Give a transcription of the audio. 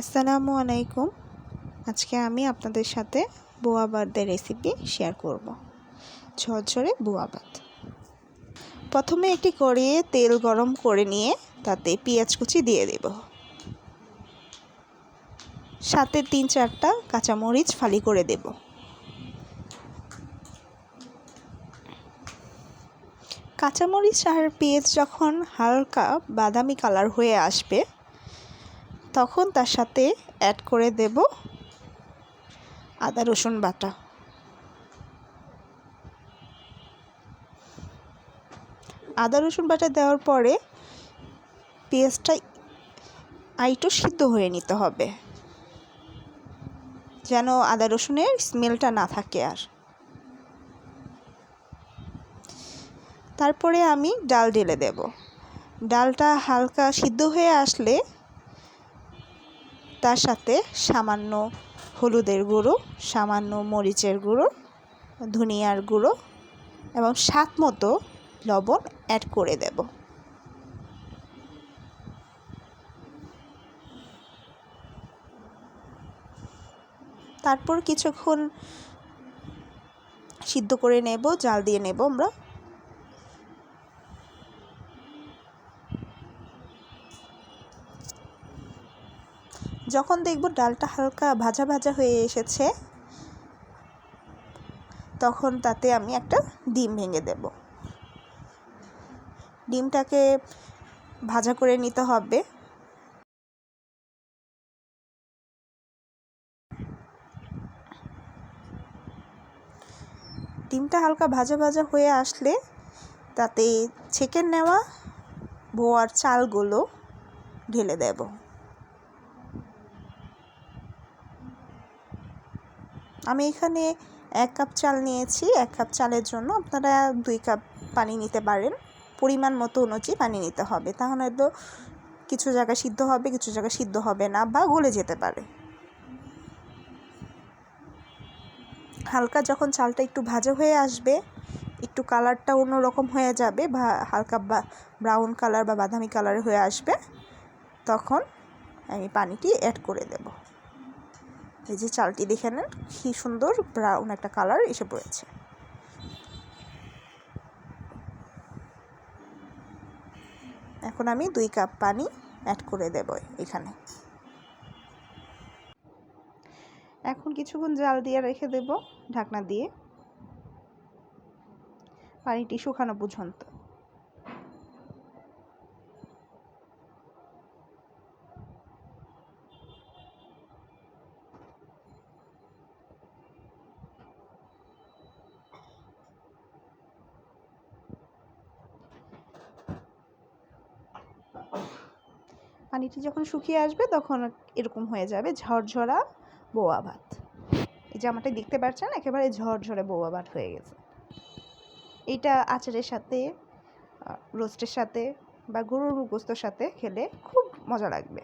আসসালামু আলাইকুম। আজকে আমি আপনাদের সাথে বোয়া ভাতের রেসিপি শেয়ার করব। ঝরঝরে বোয়া ভাত প্রথমে একটি কড়িয়ে তেল গরম করে নিয়ে তাতে পেঁয়াজ কুচি দিয়ে দেব। সাথে তিন চারটা কাঁচামরিচ ফালি করে দেব। কাঁচামরিচ আর পেঁয়াজ যখন হালকা বাদামি কালার হয়ে আসবে তখন তার সাথে অ্যাড করে দেব আদা, রসুন বাটা। আদা, রসুন বাটা দেওয়ার পরে পেঁয়াজটা আইটু সিদ্ধ হয়ে নিতে হবে, যেন আদা, রসুনের স্মেলটা না থাকে আর। তারপরে আমি ডাল ঢেলে দেব। ডালটা হালকা সিদ্ধ হয়ে আসলে তার সাথে সামান্য হলুদের গুঁড়ো, সামান্য মরিচের গুঁড়ো, ধনিয়ার গুঁড়ো এবং স্বাদ মতো লবণ অ্যাড করে দেব। তারপর কিছুক্ষণ সিদ্ধ করে নেব, জাল দিয়ে নেব আমরা। যখন দেখব ডালটা হালকা ভাজা ভাজা হয়ে এসেছে, তখন তাতে আমি একটা ডিম ভেঙে দেব। ডিমটাকে ভাজা করে নিতে হবে। ডিমটা হালকা ভাজা ভাজা হয়ে আসলে তাতে ছেঁকে নেওয়া ভোয়ার চালগুলো ঢেলে দেব। আমি এখানে এক কাপ চাল নিয়েছি, এক কাপ চালের জন্য আপনারা দুই কাপ পানি নিতে পারেন। পরিমাণ মতো অনুযায়ী পানি নিতে হবে, তাহলে তো কিছু জায়গায় সিদ্ধ হবে, কিছু জায়গায় সিদ্ধ হবে না বা গলে যেতে পারে। হালকা যখন চালটা একটু ভাজা হয়ে আসবে, একটু কালারটা অন্যরকম হয়ে যাবে, বা হালকা ব্রাউন কালার বা বাদামি কালার হয়ে আসবে, তখন আমি পানিটি অ্যাড করে দেবো। এই যে চালটি দেখে নেন, কি সুন্দর ব্রাউন একটা কালার এসে পড়েছে। এখন আমি দুই কাপ পানি অ্যাড করে দেব এখানে। এখন কিছুক্ষণ জাল দিয়ে রেখে দেব ঢাকনা দিয়ে। পানিটি শুকানো পর্যন্ত। পানিটি যখন শুকিয়ে আসবে তখন এরকম হয়ে যাবে ঝরঝরা বোয়া ভাত। এই জামাটা দেখতে পাচ্ছেন? একেবারে ঝরঝরে বোয়া ভাত হয়ে গেছে। এটা আচারের সাথে রোস্টের সাথে বা গরুর গোস্তর সাথে খেলে খুব মজা লাগবে।